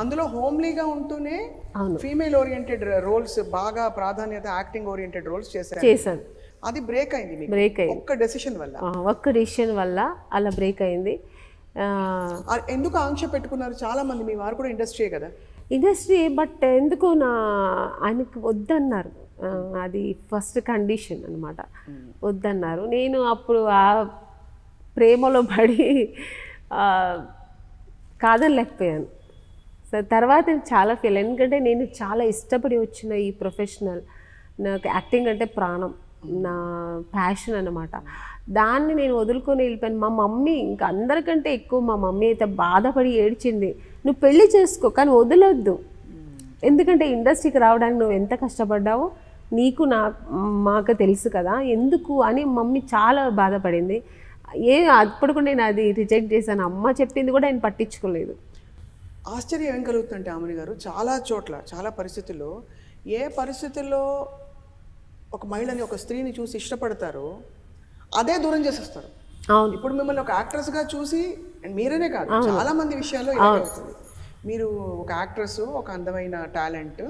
అందులో హోమ్లీగా ఉంటూనే. Female oriented roles బాగా ప్రాధాన్యత యాక్టింగ్ ఓరియంటెడ్ రోల్స్ చేశారు. చేశాను అది బ్రేక్ అయింది మీకు. బ్రేక్ అయింది. ఒక్క డెసిషన్ వల్ల. ఒక్క డిసిషన్ వల్ల అలా బ్రేక్ అయింది. ఎందుకు ఆంక్ష పెట్టుకున్నారు? చాలా మంది మీ వారు కూడా ఇండస్ట్రీయే కదా. ఇండస్ట్రీ బట్ ఎందుకు నా ఆయనకి వద్దన్నారు? అది ఫస్ట్ కండిషన్ అనమాట వద్దన్నారు. నేను అప్పుడు ఆ ప్రేమలో పడి కాదనలేకపోయాను. తర్వాత చాలా ఫీల్ ఎందుకంటే నేను చాలా ఇష్టపడి వచ్చిన ఈ ప్రొఫెషనల్ నాకు యాక్టింగ్ అంటే ప్రాణం. నా ప్యాషన్ అనమాట దాన్ని నేను వదులుకొని వెళ్ళిపోయాను. మా మమ్మీ ఇంకా అందరికంటే ఎక్కువ మా మమ్మీ అయితే బాధపడి ఏడ్చింది. నువ్వు పెళ్ళి చేసుకో కానీ వదలొద్దు. ఎందుకంటే ఇండస్ట్రీకి రావడానికి నువ్వు ఎంత కష్టపడ్డావో నీకు నా మాకు తెలుసు కదా. ఎందుకు? అని మమ్మీ చాలా బాధపడింది. ఏ అప్పుడు కూడా నేను అది రిజెక్ట్ చేశాను. అమ్మ చెప్పింది కూడా ఆయన పట్టించుకోలేదు. ఆశ్చర్యం ఏం కలుగుతుందంటే ఆమెని గారు? చాలా చోట్ల చాలా పరిస్థితుల్లో ఏ పరిస్థితుల్లో ఒక మహిళని ఒక స్త్రీని చూసి ఇష్టపడతారో అదే దూరం చేసేస్తారు. అవును. ఇప్పుడు మిమ్మల్ని ఒక యాక్ట్రెస్గా చూసి and మీరనే కాదు చాలా మంది విషయాల్లో అవుతుంది. మీరు ఒక యాక్ట్రెస్ ఒక అందమైన టాలెంట్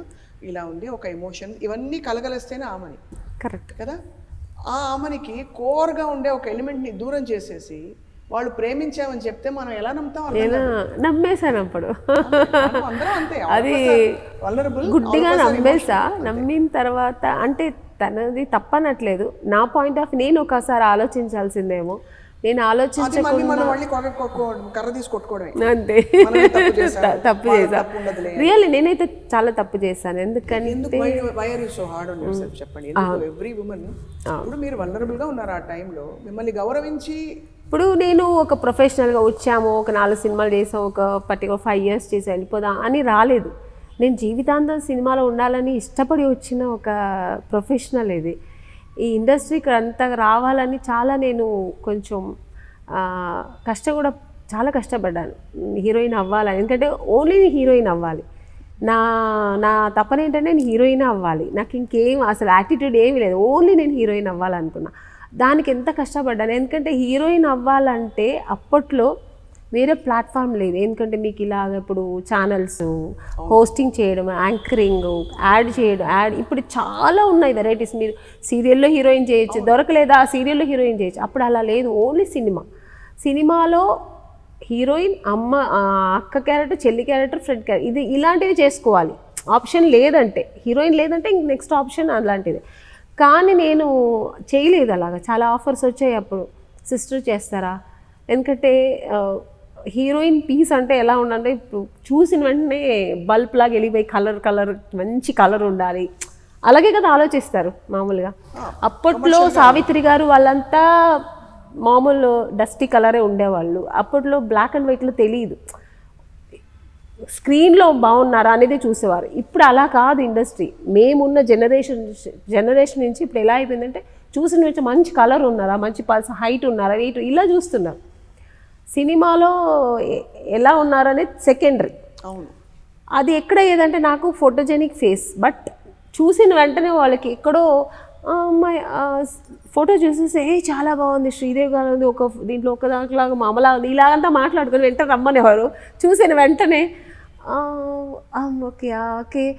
ఇలా ఉంది ఒక ఎమోషన్ ఇవన్నీ కలగలిస్తేనే ఆమెని. కరెక్ట్. కదా? ఆ ఆమెనికి కోర్గా ఉండే ఒక ఎలిమెంట్ని దూరం చేసేసి వాళ్ళు ప్రేమించామని చెప్తే మనం ఎలా నమ్ముతాం నేను నమ్మేశాను అప్పుడు. అది గుడ్డిగా నమ్మేసా నమ్మిన తర్వాత అంటే తనది తప్పనట్లేదు. నా పాయింట్ ఆఫ్ నేను ఒకసారి ఆలోచించాల్సిందేమో. నేను ఆలోచించ అది మళ్ళీ మనం మళ్ళీ కొర- కొ- కొ- కర్ర తీసి కొట్టుకోవడమే. అంతే. తప్పు చేసా. రియల్లీ నేనైతే చాలా తప్పు చేశాను. ఎందుకని ఎందుకు? Why are you so hard on your చెప్పండి. ఎవ్రీ ఉమెన్ ఇప్పుడు మీరు వలరబుల్గా ఉన్నారు ఆ టైంలో మిమ్మల్ని గౌరవించి ఇప్పుడు నేను ఒక ప్రొఫెషనల్గా వచ్చాము ఒక నాలుగు సినిమాలు చేసాం ఒక పర్టికులర్ ఫైవ్ ఇయర్స్ చేసి వెళ్ళిపోదాం అని రాలేదు. నేను జీవితాంతం సినిమాలో ఉండాలని ఇష్టపడి వచ్చిన ఒక ప్రొఫెషనల్ ఇది. ఈ ఇండస్ట్రీకి అంత రావాలని చాలా నేను కొంచెం కష్టం కూడా చాలా కష్టపడ్డాను. హీరోయిన్ అవ్వాలని. ఎందుకంటే ఓన్లీ హీరోయిన్ అవ్వాలి. నా నా తపన ఏంటంటే నేను హీరోయిన్ అవ్వాలి. నాకు ఇంకేం అసలు యాటిట్యూడ్ ఏమీ లేదు. ఓన్లీ నేను హీరోయిన్ అవ్వాలనుకున్నా. దానికి ఎంత కష్టపడ్డాను? ఎందుకంటే హీరోయిన్ అవ్వాలంటే అప్పట్లో వేరే ప్లాట్ఫామ్ లేదు. ఎందుకంటే మీకు ఇలాగ ఇప్పుడు ఛానల్స్ హోస్టింగ్ చేయడం యాంకరింగ్ యాడ్ చేయడం యాడ్ ఇప్పుడు చాలా ఉన్నాయి వెరైటీస్ మీరు సీరియల్లో హీరోయిన్ చేయొచ్చు దొరకలేదా? సీరియల్లో హీరోయిన్ చేయొచ్చు. అప్పుడు అలా లేదు. ఓన్లీ సినిమా సినిమాలో హీరోయిన్ అమ్మ అక్క క్యారెక్టర్ చెల్లి క్యారెక్టర్ ఫ్రెండ్ క్యారెక్టర్ ఇది ఇలాంటివి చేసుకోవాలి. ఆప్షన్ లేదంటే హీరోయిన్ లేదంటే ఇంక నెక్స్ట్ ఆప్షన్ అలాంటిది. కానీ నేను చేయలేదు అలాగా. చాలా ఆఫర్స్ వచ్చాయి అప్పుడు. సిస్టర్ చేస్తారా? ఎందుకంటే హీరోయిన్ పీస్ అంటే ఎలా ఉండాలంటే ఇప్పుడు చూసిన వెంటనే బల్బ్ లాగా వెళ్ళిపోయి కలర్ కలర్ మంచి కలర్ ఉండాలి. అలాగే కదా ఆలోచిస్తారు మామూలుగా. అప్పట్లో సావిత్రి గారు వాళ్ళంతా మామూలు డస్టీ కలరే ఉండేవాళ్ళు. అప్పట్లో బ్లాక్ అండ్ వైట్లో తెలియదు స్క్రీన్లో బాగున్నారా అనేది చూసేవారు. ఇప్పుడు అలా కాదు ఇండస్ట్రీ మేమున్న జనరేషన్ జనరేషన్ నుంచి ఇప్పుడు ఎలా అయిపోయిందంటే చూసిన నుంచి మంచి కలర్ ఉన్నారా మంచి పల్స్ హైట్ ఉన్నారా వెయిట్ ఇలా చూస్తున్నారు. సినిమాలో ఎలా ఉన్నారనేది సెకండరీ అవును. అది ఎక్కడ ఏదంటే నాకు ఫోటోజెనిక్ ఫేస్ బట్ చూసిన వెంటనే వాళ్ళకి ఎక్కడో మై అమ్మాయి ఫోటో చూసేసి ఏ చాలా బాగుంది. శ్రీదేవి గారు ఉంది. ఒక దీంట్లో ఒక దాంట్లాగా మా ఉంది. ఇలాగంతా మాట్లాడుకుని వెంటనే రమ్మనేవారు. చూసిన వెంటనే. Okay okay.